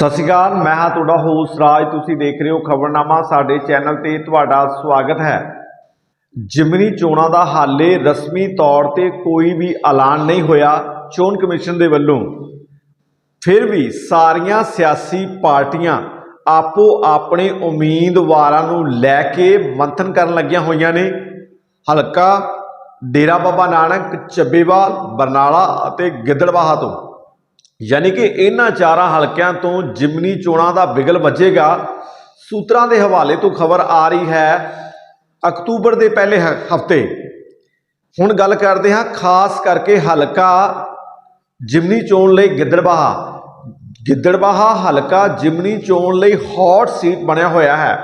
ਸਤਿ ਸ਼੍ਰੀ ਅਕਾਲ, ਮੈਂ ਹਾਂ ਤੁਹਾਡਾ ਹੋਸਟ ਰਾਜ। ਤੁਸੀਂ ਦੇਖ ਰਹੇ ਹੋ ਖਬਰਨਾਮਾ, ਸਾਡੇ ਚੈਨਲ ਤੇ ਤੁਹਾਡਾ ਸਵਾਗਤ ਹੈ। ਜਿਮਨੀ ਚੋਣਾਂ ਦਾ ਹਾਲੇ ਰਸਮੀ ਤੌਰ ਤੇ ਕੋਈ ਵੀ ਐਲਾਨ ਨਹੀਂ ਹੋਇਆ ਚੋਣ ਕਮਿਸ਼ਨ ਦੇ ਵੱਲੋਂ। ਫਿਰ ਵੀ ਸਾਰੀਆਂ ਸਿਆਸੀ ਪਾਰਟੀਆਂ ਆਪੋ ਆਪਣੇ ਉਮੀਦਵਾਰਾਂ ਨੂੰ ਲੈ ਕੇ ਮੰਥਨ ਕਰਨ ਲੱਗੀਆਂ ਹੋਈਆਂ ਨੇ। ਹਲਕਾ ਡੇਰਾ ਬਾਬਾ ਨਾਨਕ, ਚੱਬੇਵਾਲ, ਬਰਨਾਲਾ ਅਤੇ ਗਿੱਦੜਬਾਹਾ ਤੋਂ। ਯਾਨੀ ਕਿ ਇਹਨਾਂ ਚਾਰਾਂ ਹਲਕਿਆਂ ਤੋਂ ਜਿਮਨੀ ਚੋਣਾਂ ਦਾ ਬਿਗਲ ਵੱਜੇਗਾ। ਸੂਤਰਾਂ ਦੇ ਹਵਾਲੇ ਤੋਂ ਖਬਰ ਆ ਰਹੀ ਹੈ, ਅਕਤੂਬਰ ਦੇ ਪਹਿਲੇ ਹਫ਼ਤੇ। ਹੁਣ ਗੱਲ ਕਰਦੇ ਹਾਂ ਖਾਸ ਕਰਕੇ ਹਲਕਾ ਜਿਮਨੀ ਚੋਣ ਲਈ ਗਿੱਦੜਬਾਹਾ। ਗਿੱਦੜਬਾਹਾ ਹਲਕਾ ਜਿਮਨੀ ਚੋਣ ਲਈ ਹੌਟ ਸੀਟ ਬਣਿਆ ਹੋਇਆ ਹੈ,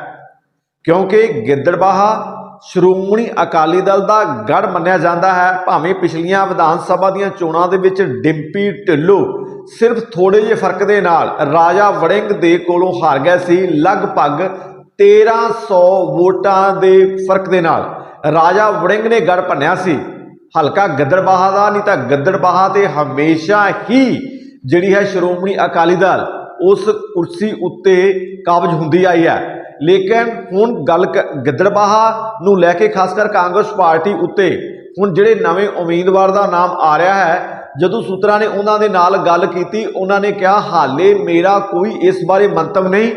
ਕਿਉਂਕਿ ਗਿੱਦੜਬਾਹਾ ਸ਼੍ਰੋਮਣੀ ਅਕਾਲੀ ਦਲ ਦਾ ਗੜ ਮੰਨਿਆ ਜਾਂਦਾ ਹੈ। ਭਾਵੇਂ ਪਿਛਲੀਆਂ ਵਿਧਾਨ ਸਭਾ ਦੀਆਂ ਚੋਣਾਂ ਦੇ ਵਿੱਚ ਡਿੰਪੀ ਢਿੱਲੋਂ ਸਿਰਫ ਥੋੜੇ ਜਿਹੇ ਫ਼ਰਕ ਦੇ ਨਾਲ ਰਾਜਾ ਵੜਿੰਗ ਦੇ ਕੋਲੋਂ ਹਾਰ ਗਿਆ ਸੀ, ਲਗਭਗ 1300 ਵੋਟਾਂ ਦੇ ਫ਼ਰਕ ਦੇ ਨਾਲ। ਰਾਜਾ ਵੜਿੰਗ ਨੇ ਗੜ ਭੰਨਿਆ ਸੀ। ਹਲਕਾ ਗਿੱਦੜਬਾਹਾ ਦਾ, ਨਹੀਂ ਤਾਂ ਗਿੱਦੜਬਾਹਾ ਤੇ ਹਮੇਸ਼ਾ ਹੀ ਜਿਹੜੀ ਹੈ ਸ਼੍ਰੋਮਣੀ ਅਕਾਲੀ ਦਲ, ਉਸ ਕੁਰਸੀ ਉੱਤੇ ਕਾਬਜ ਹੁੰਦੀ ਆਈ ਹੈ। ਲੇਕਿਨ ਹੁਣ ਗੱਲ ਕ- ਗਿੱਦੜਬਾਹਾ ਨੂੰ ਲੈ ਕੇ ਖਾਸ ਕਰ ਕਾਂਗਰਸ ਪਾਰਟੀ ਉੱਤੇ ਹੁਣ ਜਿਹੜੇ ਨਵੇਂ ਉਮੀਦਵਾਰ ਦਾ ਨਾਮ ਆ ਰਿਹਾ ਹੈ ਜਦੋਂ ਸੂਤਰਾਂ ਨੇ ਉਹਨਾਂ ਦੇ ਨਾਲ ਗੱਲ ਕੀਤੀ, ਉਹਨਾਂ ਨੇ ਕਿਹਾ, ਹਾਲੇ ਮੇਰਾ ਕੋਈ ਇਸ ਬਾਰੇ ਮੰਤਵ ਨਹੀਂ।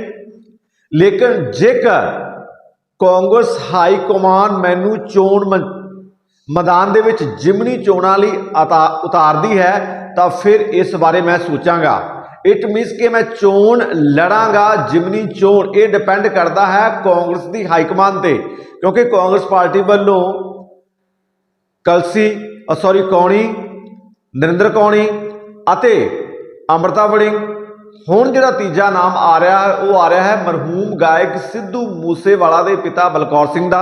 ਲੇਕਿਨ ਜੇਕਰ ਕਾਂਗਰਸ ਹਾਈ ਕਮਾਨ ਮੈਨੂੰ ਚੋਣ ਮ- ਮੈਦਾਨ ਦੇ ਵਿੱਚ ਜਿਮਨੀ ਚੋਣਾਂ ਲਈ ਅਤਾ- ਉਤਾਰਦੀ ਹੈ, ਤਾਂ ਫਿਰ ਇਸ ਬਾਰੇ ਮੈਂ ਸੋਚਾਂਗਾ। ਇਟ ਮੀਨਸ ਕਿ ਮੈਂ ਚੋਣ ਲੜਾਂਗਾ, ਜਿਮਨੀ ਚੋਣ। ਇਹ ਡਿਪੈਂਡ ਕਰਦਾ ਹੈ ਕਾਂਗਰਸ ਦੀ ਹਾਈ ਕਮਾਨ ਤੇ। ਕਿਉਂਕਿ ਕਾਂਗਰਸ ਪਾਰਟੀ ਵੱਲੋਂ ਕਲਸੀ ਸੌਰੀ ਕੌਣੀ ਨਰਿੰਦਰ ਕੌਣੀ ਅਤੇ ਅੰਮ੍ਰਿਤਾ ਵੜਿੰਗ ਹੁਣ ਜਿਹੜਾ ਤੀਜਾ ਨਾਮ ਆ ਰਿਹਾ ਹੈ, ਉਹ ਆ ਰਿਹਾ ਹੈ ਮਰਹੂਮ ਗਾਇਕ ਸਿੱਧੂ ਮੂਸੇਵਾਲਾ ਦੇ ਪਿਤਾ ਬਲਕੌਰ ਸਿੰਘ ਦਾ।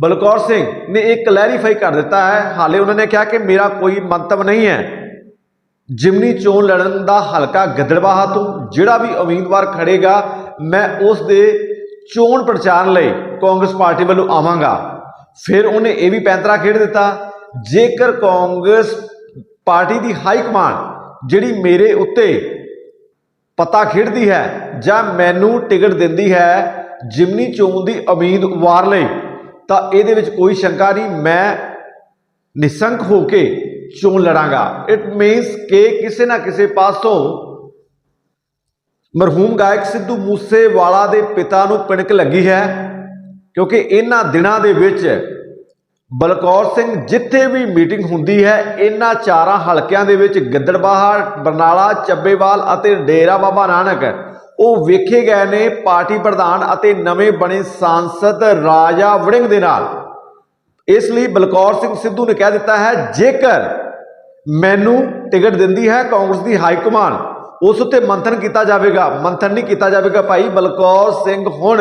ਬਲਕੌਰ ਸਿੰਘ ਨੇ ਇਹ ਕਲੈਰੀਫਾਈ ਕਰ ਦਿੱਤਾ ਹੈ। ਹਾਲੇ ਉਹਨਾਂ ਨੇ ਕਿਹਾ ਕਿ ਮੇਰਾ ਕੋਈ ਮੰਤਵ ਨਹੀਂ ਹੈ। ਜਿਮਨੀ ਚੋਣ ਲੜਨ ਦਾ ਹਲਕਾ ਗਿੱਦੜਬਾਹਾ ਤੋਂ ਜਿਹੜਾ ਵੀ ਉਮੀਦਵਾਰ ਖੜੇਗਾ, ਮੈਂ ਉਸ ਦੇ ਚੋਣ ਪ੍ਰਚਾਰ ਲਈ ਕਾਂਗਰਸ ਪਾਰਟੀ ਵੱਲੋਂ ਆਵਾਂਗਾ। ਫਿਰ ਉਹਨੇ ਇਹ ਵੀ ਪੈਂਤਰਾ ਖੇਡ ਦਿੱਤਾ, ਜੇਕਰ ਕਾਂਗਰਸ ਪਾਰਟੀ ਦੀ ਹਾਈ ਕਮਾਂਡ ਜਿਹੜੀ ਮੇਰੇ ਉੱਤੇ ਪਤਾ ਖੇਡਦੀ ਹੈ ਜਾਂ ਮੈਨੂੰ ਟਿਕਟ ਦਿੰਦੀ ਹੈ, ਜਿਮਨੀ ਚੋਣ ਦੀ ਉਮੀਦ ਉਮੀਦਵਾਰ ਲਈ, ਤਾਂ ਇਹਦੇ ਵਿੱਚ ਕੋਈ ਸ਼ੰਕਾ ਨਹੀਂ, ਮੈਂ ਨਿਸੰਕ ਹੋ ਕੇ ਚੋਣ ਲੜਾਂਗਾ। ਇਟ ਮੀਨਸ ਕਿ ਕਿਸੇ ਨਾ ਕਿਸੇ ਪਾਸੋਂ ਮਰਹੂਮ ਗਾਇਕ ਸਿੱਧੂ ਮੂਸੇਵਾਲਾ ਦੇ ਪਿਤਾ ਨੂੰ ਪਿਣਕ ਲੱਗੀ ਹੈ, ਕਿਉਂਕਿ ਇਹਨਾਂ ਦਿਨਾਂ ਦੇ ਵਿੱਚ ਬਲਕੌਰ ਸਿੰਘ, ਜਿੱਥੇ ਵੀ ਮੀਟਿੰਗ ਹੁੰਦੀ ਹੈ, ਇਹਨਾਂ ਚਾਰਾਂ ਹਲਕਿਆਂ ਦੇ ਵਿੱਚ ਗਿੱਦੜਬਾਹਾ, ਬਰਨਾਲਾ, ਚੱਬੇਵਾਲ ਅਤੇ ਡੇਰਾ ਬਾਬਾ ਨਾਨਕ। ਉਹ ਵੇਖੇ ਗਏ ਨੇ ਪਾਰਟੀ ਪ੍ਰਧਾਨ ਅਤੇ ਨਵੇਂ ਬਣੇ ਸਾਂਸਦ ਰਾਜਾ ਵੜਿੰਗ ਦੇ ਨਾਲ। ਇਸ ਲਈ ਬਲਕੌਰ ਸਿੰਘ ਸਿੱਧੂ ਨੇ ਕਹਿ ਦਿੱਤਾ ਹੈ, ਜੇਕਰ ਮੈਨੂੰ ਟਿਕਟ ਦਿੰਦੀ ਹੈ ਕਾਂਗਰਸ ਦੀ ਹਾਈ ਕਮਾਨ ਉਸ ਉੱਤੇ ਮੰਥਨ ਕੀਤਾ ਜਾਵੇਗਾ। ਮੰਥਨ ਨਹੀਂ ਕੀਤਾ ਜਾਵੇਗਾ ਭਾਈ, ਬਲਕੌਰ ਸਿੰਘ ਹੁਣ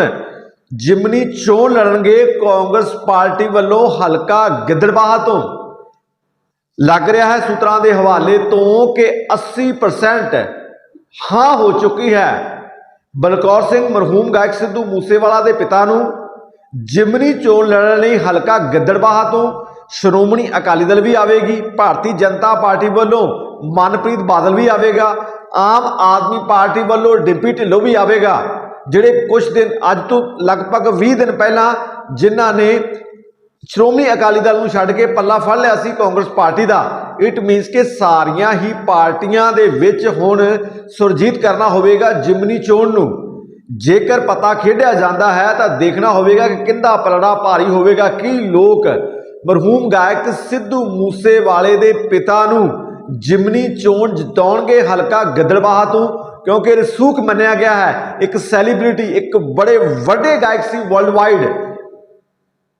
ਜਿਮਨੀ ਚੋਣ ਲੜਨਗੇ ਕਾਂਗਰਸ ਪਾਰਟੀ ਵੱਲੋਂ ਹਲਕਾ ਗਿੱਦੜਬਾਹਾ ਤੋਂ। ਲੱਗ ਰਿਹਾ ਹੈ ਸੂਤਰਾਂ ਦੇ ਹਵਾਲੇ ਤੋਂ ਕਿ 80% ਹਾਂ ਹੋ ਚੁੱਕੀ ਹੈ। ਬਲਕੌਰ ਸਿੰਘ ਮਰਹੂਮ ਗਾਇਕ ਸਿੱਧੂ ਮੂਸੇਵਾਲਾ ਦੇ ਪਿਤਾ ਨੂੰ ਜਿਮਨੀ ਚੋਣ ਲੜਨ ਲਈ ਹਲਕਾ ਗਿੱਦੜਬਾਹਾ ਤੋਂ ਸ਼੍ਰੋਮਣੀ ਅਕਾਲੀ ਦਲ ਵੀ ਆਵੇਗੀ। ਭਾਰਤੀ ਜਨਤਾ ਪਾਰਟੀ ਵੱਲੋਂ ਮਨਪ੍ਰੀਤ ਬਾਦਲ ਵੀ ਆਵੇਗਾ। ਆਮ ਆਦਮੀ ਪਾਰਟੀ ਵੱਲੋਂ ਡਿੰਪੀ ਢਿੱਲੋਂ ਵੀ ਆਵੇਗਾ। ਜਿਹੜੇ ਕੁਝ ਦਿਨ, ਅੱਜ ਤੋਂ ਲਗਭਗ 20 ਦਿਨ ਪਹਿਲਾਂ ਜਿਨ੍ਹਾਂ ਨੇ ਸ਼੍ਰੋਮਣੀ ਅਕਾਲੀ ਦਲ ਨੂੰ ਛੱਡ ਕੇ ਪੱਲਾ ਫੜ ਲਿਆ ਸੀ ਕਾਂਗਰਸ ਪਾਰਟੀ ਦਾ ਇਟ ਮੀਨਸ ਕਿ ਸਾਰੀਆਂ ਹੀ ਪਾਰਟੀਆਂ ਦੇ ਵਿੱਚ ਹੁਣ ਸੁਰਜੀਤ ਕਰਨਾ ਹੋਵੇਗਾ ਜਿਮਨੀ ਚੋਣ ਨੂੰ। ਜੇਕਰ ਪਤਾ ਖੇਡਿਆ ਜਾਂਦਾ ਹੈ ਤਾਂ ਦੇਖਣਾ ਹੋਵੇਗਾ ਕਿ ਕਿੰਦਾ ਪਲੜਾ ਭਾਰੀ ਹੋਵੇਗਾ, ਕੀ ਲੋਕ ਮਰਹੂਮ ਗਾਇਕ ਸਿੱਧੂ ਮੂਸੇਵਾਲੇ ਦੇ ਪਿਤਾ ਨੂੰ ਜਿਮਨੀ ਚੋਣ ਜਿਤਾਉਣਗੇ ਹਲਕਾ ਗਿੱਦੜਬਾਹਾ ਤੋਂ। ਕਿਉਂਕਿ ਰਸੂਖ ਮੰਨਿਆ ਗਿਆ ਹੈ। ਇੱਕ ਸੈਲੀਬ੍ਰਿਟੀ ਇੱਕ ਬੜੇ ਵੱਡੇ ਗਾਇਕ ਸੀ ਵਰਲਡ ਵਾਈਡ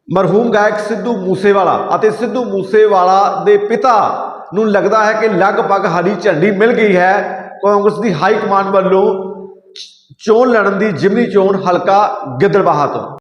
ਮਰਹੂਮ ਗਾਇਕ ਸਿੱਧੂ ਮੂਸੇਵਾਲਾ ਅਤੇ ਸਿੱਧੂ ਮੂਸੇਵਾਲਾ ਦੇ ਪਿਤਾ ਨੂੰ ਲੱਗਦਾ ਹੈ ਕਿ ਲਗਭਗ ਹਰੀ ਝੰਡੀ ਮਿਲ ਗਈ ਹੈ। ਕਾਂਗਰਸ ਦੀ ਹਾਈ ਕਮਾਂਡ ਵੱਲੋਂ ਚੋਣ ਲੜਨ ਦੀ ਜਿਮਨੀ ਚੋਣ ਹਲਕਾ ਗਿੱਦੜਬਾਹਾ ਤੋਂ।